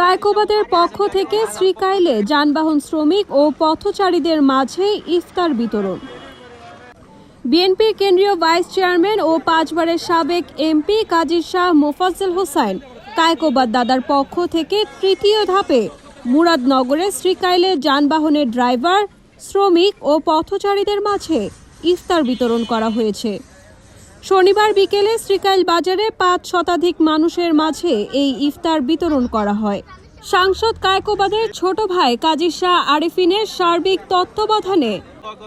কায়কোবাদের পক্ষ থেকে শ্রীকাইলে যানবাহন শ্রমিক ও পথচারীদের মাঝে ইফতার বিতরণ। বিএনপির কেন্দ্রীয় ভাইস চেয়ারম্যান ও পাঁচবারের সাবেক এমপি কাজী শাহ মোফাজ্জল হোসাইন কায়কোবাদ দাদার পক্ষ থেকে তৃতীয় ধাপে মুরাদনগরে শ্রীকাইলে যানবাহনের ড্রাইভার শ্রমিক ও পথচারীদের মাঝে ইফতার বিতরণ করা হয়েছে। শনিবার বিকেলে শ্রীকাইল বাজারে পাঁচ শতাধিক মানুষের মাঝে এই ইফতার বিতরণ করা হয়। সাংসদ কায়কোবাদের ছোট ভাই কাজী শাহ আরিফিনের সার্বিক তত্ত্বাবধানে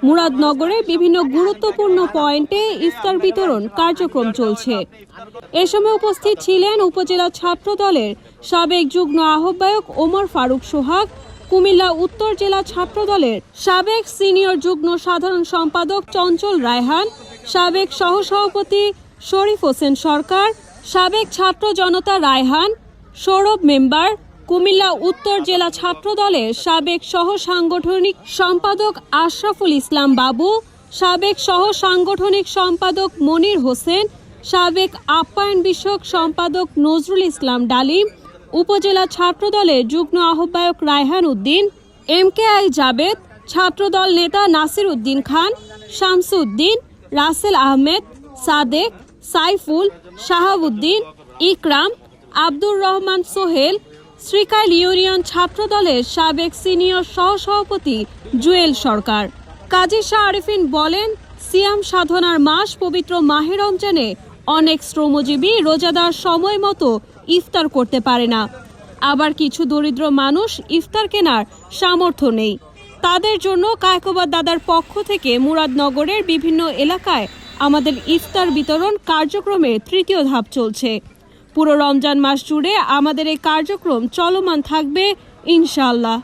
মুরাদনগরে বিভিন্ন গুরুত্বপূর্ণ পয়েন্টে ইফতার বিতরণ কার্যক্রম চলছে। এ সময় উপস্থিত ছিলেন উপজেলা ছাত্র দলের সাবেক যুগ্ম আহ্বায়ক ওমর ফারুক সোহাগ, কুমিল্লা উত্তর জেলা ছাত্র দলের সাবেক সিনিয়র যুগ্ম সাধারণ সম্পাদক চঞ্চল রায়হান সাবেক সহসভাপতি শরীফ হোসেন সরকার, সাবেক ছাত্র জনতা রায়হান, সৌরভ মেম্বার, কুমিল্লা উত্তর জেলা ছাত্র দলের সাবেক সহ সাংগঠনিক সম্পাদক আশরাফুল ইসলাম বাবু, সাবেক সহ সাংগঠনিক সম্পাদক মনির হোসেন, সাবেক আপ্যায়ন বিষয়ক সম্পাদক নজরুল ইসলাম ডালিম, উপজেলা ছাত্রদলের যুগ্ম আহ্বায়ক Raihan Uddin, M K I Jabed, Chhatradal নেতা নাসির উদ্দিন খান, শামসুদ্দিন রাসেল আহমেদ, সাদেক, সাইফুল, শাহাবুদ্দিন, ইকরাম, আব্দুর রহমান সোহেল, শ্রীকাইল ইউনিয়ন ছাত্রদলের সাবেক সিনিয়র সহসভাপতি জুয়েল সরকার। কাজী শাহ আরিফিন বলেন, সিয়াম সাধনার মাস পবিত্র মাহে রমজানে অনেক শ্রমজীবী রোজাদার সময় মতো ইফতার করতে পারে না। আবার কিছু দরিদ্র মানুষ ইফতার কেনার সামর্থ্য নেই। তাদের জন্য কায়কোবাদ দাদার পক্ষ থেকে মুরাদনগরের বিভিন্ন এলাকায় আমাদের ইফতার বিতরণ কার্যক্রমে তৃতীয় ধাপ চলছে। পুরো রমজান মাস জুড়ে আমাদের এই কার্যক্রম চলমান থাকবে, ইনশাআল্লাহ।